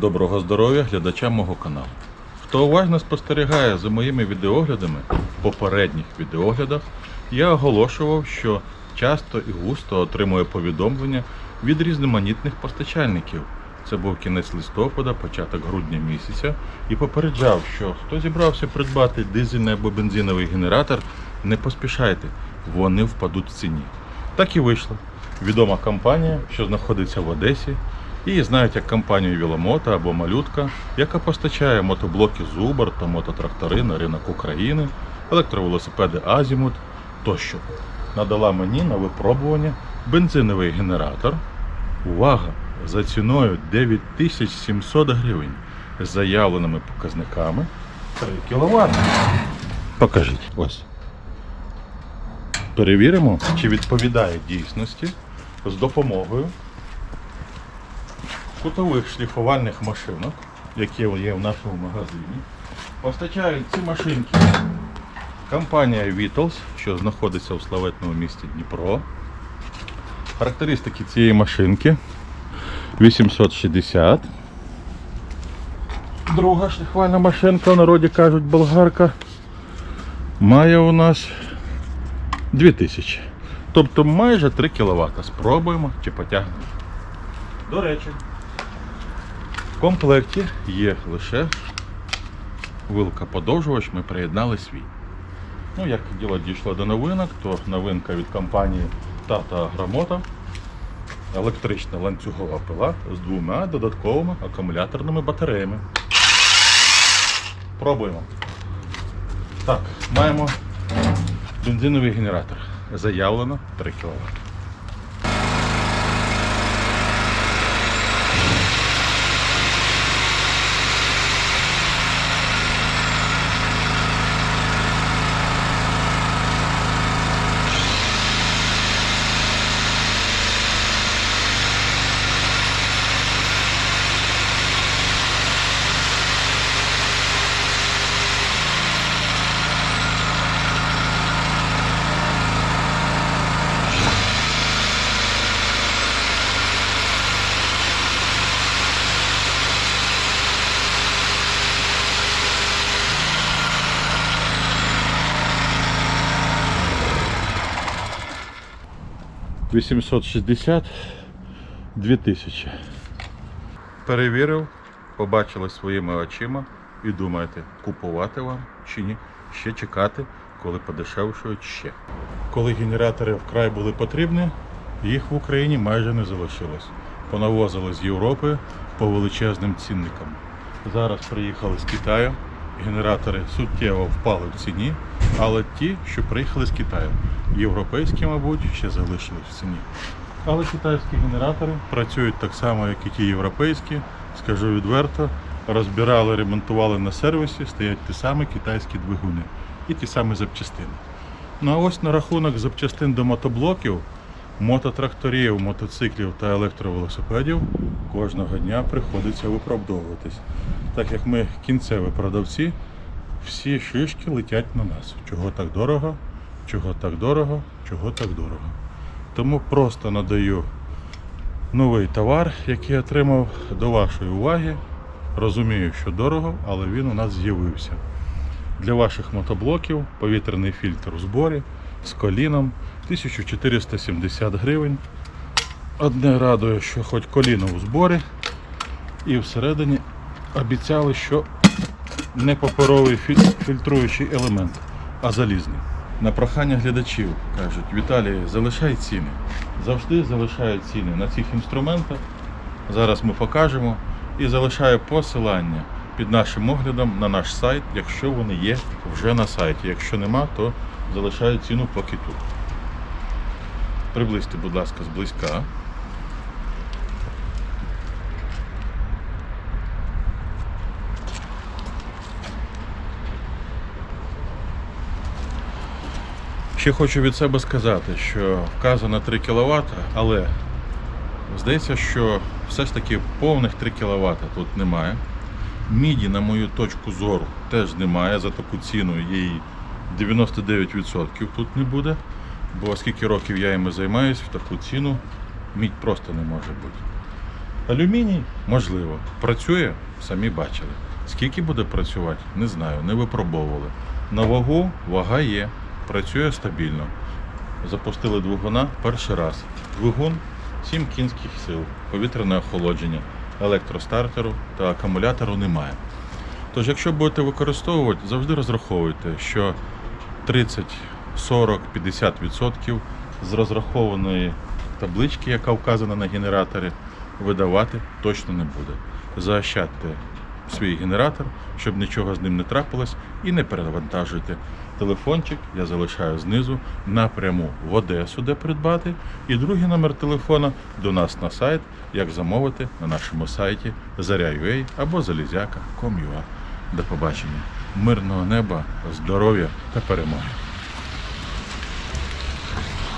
Доброго здоров'я глядачам мого каналу. Хто уважно спостерігає за моїми відеоглядами в попередніх відеоглядах, я оголошував, що часто і густо отримую повідомлення від різноманітних постачальників. Це був кінець листопада, початок грудня місяця, і попереджав, що хто зібрався придбати дизельний або бензиновий генератор, не поспішайте, вони впадуть в ціні. Так і вийшло. Відома компанія, що знаходиться в Одесі, Її знають як компанію Віломота або Малютка, яка постачає мотоблоки Зубр та мототрактори на ринок України, електровелосипеди Азімут тощо. Надала мені на випробування бензиновий генератор. Увага! За ціною 9700 гривень з заявленими показниками 3 кВт. Покажіть. Ось. Перевіримо, чи відповідає дійсності з допомогою кутових шліфувальних машинок, які є в нашому магазині. Постачають ці машинки компанія Vitals, що знаходиться у славетному місті Дніпро. Характеристики цієї машинки 860. Друга шліфувальна машинка, в народі кажуть болгарка, має у нас 2000. Тобто майже 3 кВт. Спробуємо чи потягнемо. До речі, в комплекті є лише вилка подовжувач, ми приєднали свій. Ну, як діло дійшло до новинок, то новинка від компанії Tata Грамота. Електрична ланцюгова пила з двома додатковими акумуляторними батареями. Пробуємо. Так, маємо бензиновий генератор. Заявлено 3 кВт. – 860 2000. Перевірив, побачили своїми очима і думаєте, купувати вам чи ні, ще чекати, коли подешевшують ще. Коли генератори вкрай були потрібні, їх в Україні майже не залишилось. Понавозили з Європи по величезним цінникам. Зараз приїхали з Китаю. Генератори суттєво впали в ціні, але ті, що приїхали з Китаю, європейські, мабуть, ще залишились в ціні. Але китайські генератори працюють так само, як і ті європейські. Скажу відверто, розбирали, ремонтували на сервісі, стоять ті самі китайські двигуни і ті самі запчастини. Ну а ось на рахунок запчастин до мотоблоків, мототракторів, мотоциклів та електровелосипедів кожного дня приходиться виправдовуватись. Так як ми кінцеві продавці, всі шишки летять на нас. Чого так дорого, чого так дорого, чого так дорого. Тому просто надаю новий товар, який отримав до вашої уваги. Розумію, що дорого, але він у нас з'явився. Для ваших мотоблоків повітряний фільтр у зборі з коліном 1470 гривень. Одне радує, що хоч коліно у зборі, і всередині обіцяли, що не паперовий фільтруючий елемент, а залізний. На прохання глядачів кажуть, Віталій, залишай ціни. Завжди залишаю ціни на цих інструментах. Зараз ми покажемо і залишаю посилання під нашим оглядом на наш сайт, якщо вони є вже на сайті. Якщо нема, то залишаю ціну поки тут. Приблизьте, будь ласка, зблизька. Ще хочу від себе сказати, що вказано 3 кВт, але здається, що все ж таки повних 3 кВт тут немає. Міді, на мою точку зору, теж немає. За таку ціну їй 99% тут не буде. Бо скільки років я іми займаюсь, в таку ціну мідь просто не може бути. Алюміній, можливо, працює, самі бачили. Скільки буде працювати, не знаю, не випробовували. На вагу вага є, працює стабільно. Запустили двигуна перший раз. Двигун 7 кінських сил, повітряне охолодження, електростартеру та акумулятору немає. Тож, якщо будете використовувати, завжди розраховуйте, що 30, 40, 50% з розрахованої таблички, яка вказана на генераторі, видавати точно не буде. Заощадьте свій генератор, щоб нічого з ним не трапилось, і не перевантажуйте. Телефончик я залишаю знизу напряму в Одесу, де придбати, і другий номер телефона до нас на сайт, як замовити на нашому сайті Заря.ua або Залізяка.com.ua. До побачення. Мирного неба, здоров'я та перемоги.